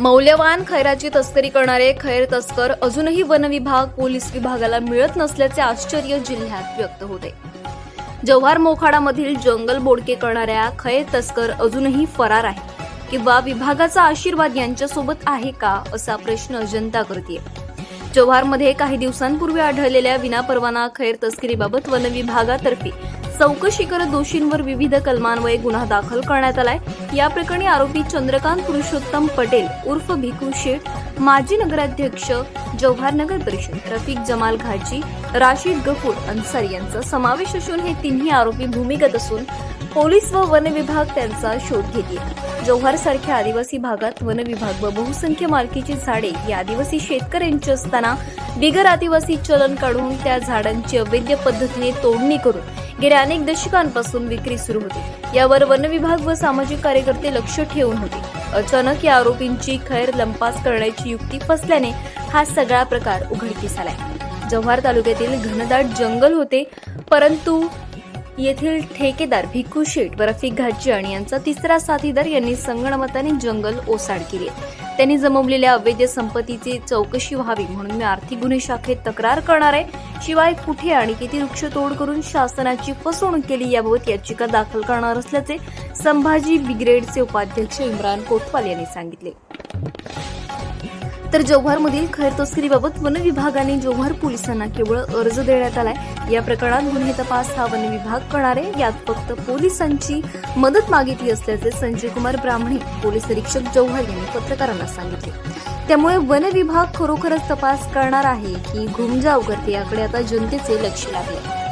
मौल्यवान खैराची तस्करी करणारे खैर तस्कर अजूनही वन विभाग पोलीस विभागाला मिळत नसल्याचे आश्चर्य जिल्ह्यात व्यक्त होते. जव्हार मोखाडामधील जंगल बोडके करणाऱ्या खैर तस्कर अजूनही फरार आहे किंवा विभागाचा आशीर्वाद यांच्यासोबत आहे का असा प्रश्न जनता करते जव्हारमध्ये काही दिवसांपूर्वी आढळलेल्या विनापरवाना खैर तस्करीबाबत वन विभागातर्फे चौकशी करत दोषींवर विविध कलमान्वये गुन्हा दाखल करण्यात आलाय. या प्रकरणी आरोपी चंद्रकांत पुरुषोत्तम पटेल उर्फ भिकू शेठ माजी नगराध्यक्ष जव्हार नगर परिषद रफिक जमाल घाजी राशीद गफूर अन्सारी यांचा समावेश असून हे तिन्ही आरोपी भूमिगत असून पोलीस व वन विभाग त्यांचा शोध घेतील. जव्हारसारख्या आदिवासी भागात वन विभाग व बहुसंख्य मालकीची झाडे ही आदिवासी शेतकऱ्यांची असताना बिगर आदिवासी चलन काढून त्या झाडांची अवैध पद्धतीने तोडणी करून गेल्या अनेक दशकांपासून विक्री सुरू होती. यावर वन विभाग व सामाजिक कार्यकर्ते लक्ष ठेवून होते. अचानक या आरोपींची खैर लंपास करण्याची युक्ती फसल्याने हा सगळा प्रकार उघडकीस आलाय. जव्हार तालुक्यातील घनदाट जंगल होते परंतु येथील ठेकेदार भिक्खू शेठ व रफिक घाटजण आणि यांचा तिसरा साथीदार यांनी संगणमताने जंगल ओसाड केली. त्यांनी जमवलेल्या अवैध संपत्तीची चौकशी व्हावी म्हणून मी आर्थिक गुन्हे शाखेत तक्रार करणार आहे. शिवाय कुठे आणि किती वृक्षतोड करून शासनाची फसवणूक केली याबाबत याचिका दाखल करणार असल्याचे संभाजी ब्रिगेडचे उपाध्यक्ष इम्रान कोतवाल यांनी सांगितले. तर जव्हारमधील खैर तस्करीबाबत वन विभागाने जव्हार पोलिसांना केवळ अर्ज देण्यात आलाय. या प्रकरणात गुन्हे तपास हा वन विभाग करणार आहे यात फक्त पोलिसांची मदत मागितली असल्याचे संजय कुमार ब्राह्मणे पोलीस निरीक्षक जव्हार यांनी पत्रकारांना सांगितले. त्यामुळे वन विभाग खरोखरच तपास करणार आहे की घुमजाव करते याकडे आता जनतेचे लक्ष लागले.